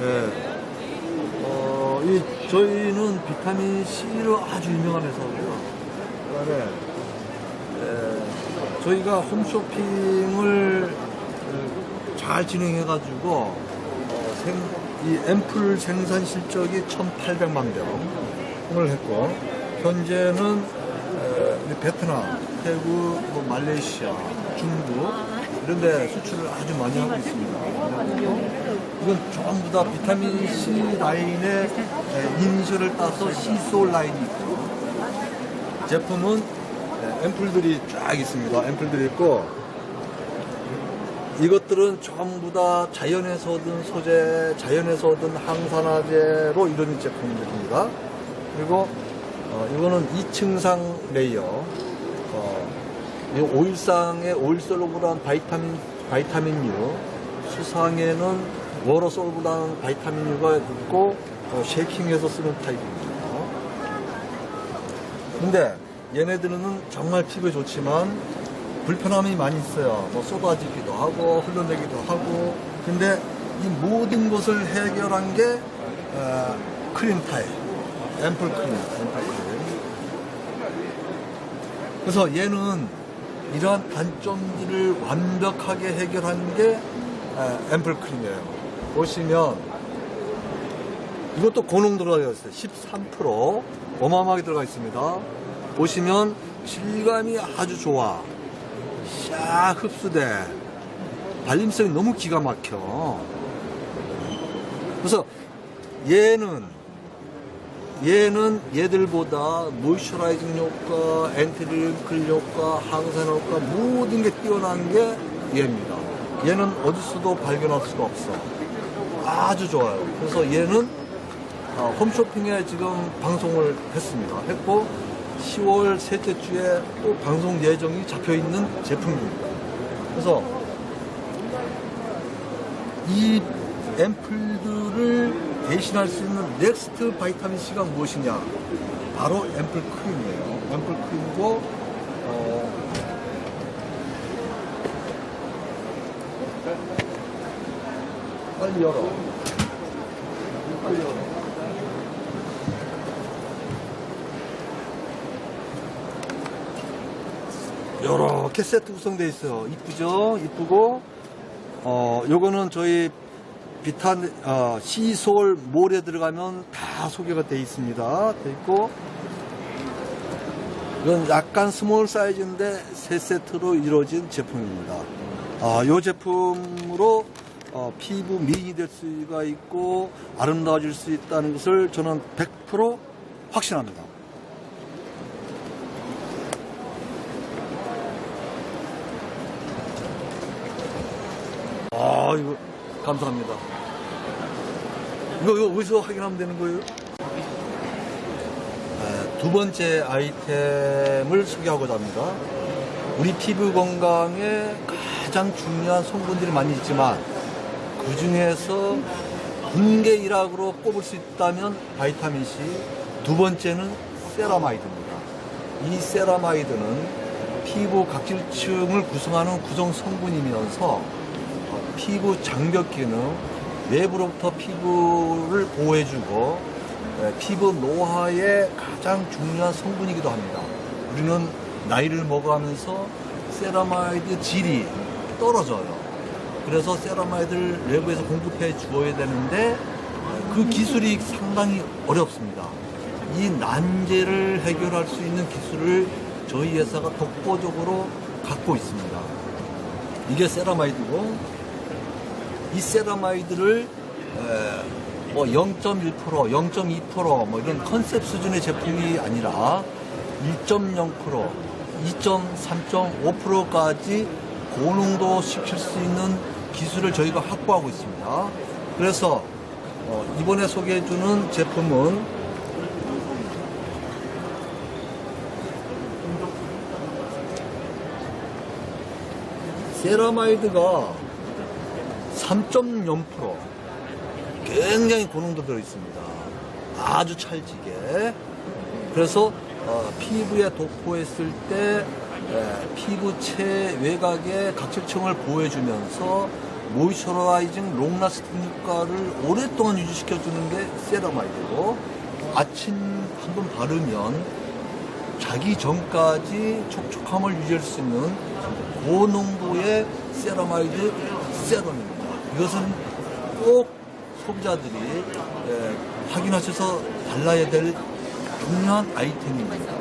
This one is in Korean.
예. 어, 이, 저희는 비타민 C로 아주 유명한 회사고요. 그 다음에, 예, 저희가 홈쇼핑을 어, 잘 진행해가지고, 어, 생, 이 앰플 생산 실적이 1,800만 병을 했고, 현재는 에, 우리 베트남, 태국, 뭐 말레이시아, 중국 이런 데 수출을 아주 많이 하고 있습니다. 이건 전부 다 비타민 C 라인의 에, 이니셜을 따서 C솔 라인이 있고 제품은 에, 앰플들이 쫙 있습니다. 앰플들이 있고 이것들은 전부 다 자연에서 얻은 소재, 자연에서 얻은 항산화제로 이루어진 제품들입니다. 그리고 어, 이거는 2층상 레이어. 어, 이 오일상에 오일솔로브란 바이타민 바이타민 U, 수상에는 워러솔브란 바이타민 U가 있고 어, 쉐이킹해서 쓰는 타입입니다. 근데 얘네들은 정말 피부에 좋지만 불편함이 많이 있어요. 뭐 쏟아지기도 하고 흘러내기도 하고. 근데 이 모든 것을 해결한 게 어, 크림 타입, 앰플 크림, 앰플 크림. 그래서 얘는 이러한 단점들을 완벽하게 해결한 게 에, 앰플 크림이에요. 보시면 이것도 고농 들어가 있어요. 13% 어마어마하게 들어가 있습니다. 보시면 질감이 아주 좋아. 샥 흡수돼. 발림성이 너무 기가 막혀. 그래서 얘는 얘는 얘들보다 모이처라이징 효과, 엔티링클 효과, 항산 효과 모든 게 뛰어난 게 얘입니다. 얘는 어디서도 발견할 수가 없어. 아주 좋아요. 그래서 얘는 어, 홈쇼핑에 지금 방송을 했습니다. 했고 10월 셋째 주에 또 방송 예정이 잡혀 있는 제품입니다. 그래서 이 앰플들을 대신할 수 있는 넥스트 바이타민 C가 무엇이냐? 바로 앰플 크림이에요. 앰플 크림이고 빨리 열어. 빨리 열어. 이렇게 세트 구성되어 있어요. 이쁘죠? 이쁘고, 어, 요거는 저희 비탄, 어, 시솔 몰에 들어가면 다 소개가 되어 있습니다. 되어 있고, 이건 약간 스몰 사이즈인데 세 세트로 이루어진 제품입니다. 아, 요 제품으로 어, 피부 미인이 될 수가 있고 아름다워질 수 있다는 것을 저는 100% 확신합니다. 아, 이거 감사합니다. 이거, 이거 어디서 확인하면 되는 거예요? 네, 두 번째 아이템을 소개하고자 합니다. 우리 피부 건강에 가장 중요한 성분들이 많이 있지만 그 중에서 분계 일학으로 꼽을 수 있다면 바이타민 C, 두 번째는 세라마이드입니다. 이 세라마이드는 피부 각질층을 구성하는 구성 성분이면서 어, 피부 장벽 기능, 내부로부터 피부를 보호해주고 에, 피부 노화의 가장 중요한 성분이기도 합니다. 우리는 나이를 먹어가면서 세라마이드 질이 떨어져요. 그래서 세라마이드를 내부에서 공급해 주어야 되는데 그 기술이 상당히 어렵습니다. 이 난제를 해결할 수 있는 기술을 저희 회사가 독보적으로 갖고 있습니다. 이게 세라마이드고 이 세라마이드를 에, 뭐 0.1%, 0.2%뭐 이런 컨셉 수준의 제품이 아니라 1.0%, 2.3.5%까지 고농도 시킬 수 있는 기술을 저희가 확보하고 있습니다. 그래서 어, 이번에 소개해주는 제품은 세라마이드가 3.0% 굉장히 고농도 들어있습니다. 아주 찰지게. 그래서 어, 피부에 도포했을 때 에, 피부체 외곽의 각질층을 보호해주면서 모이처라이징 롱라스팅 효과를 오랫동안 유지시켜주는 게 세라마이드고 아침 한 번 바르면 자기 전까지 촉촉함을 유지할 수 있는 고농도의 세라마이드 세럼입니다. 이것은 꼭 소비자들이 예, 확인하셔서 발라야 될 중요한 아이템입니다.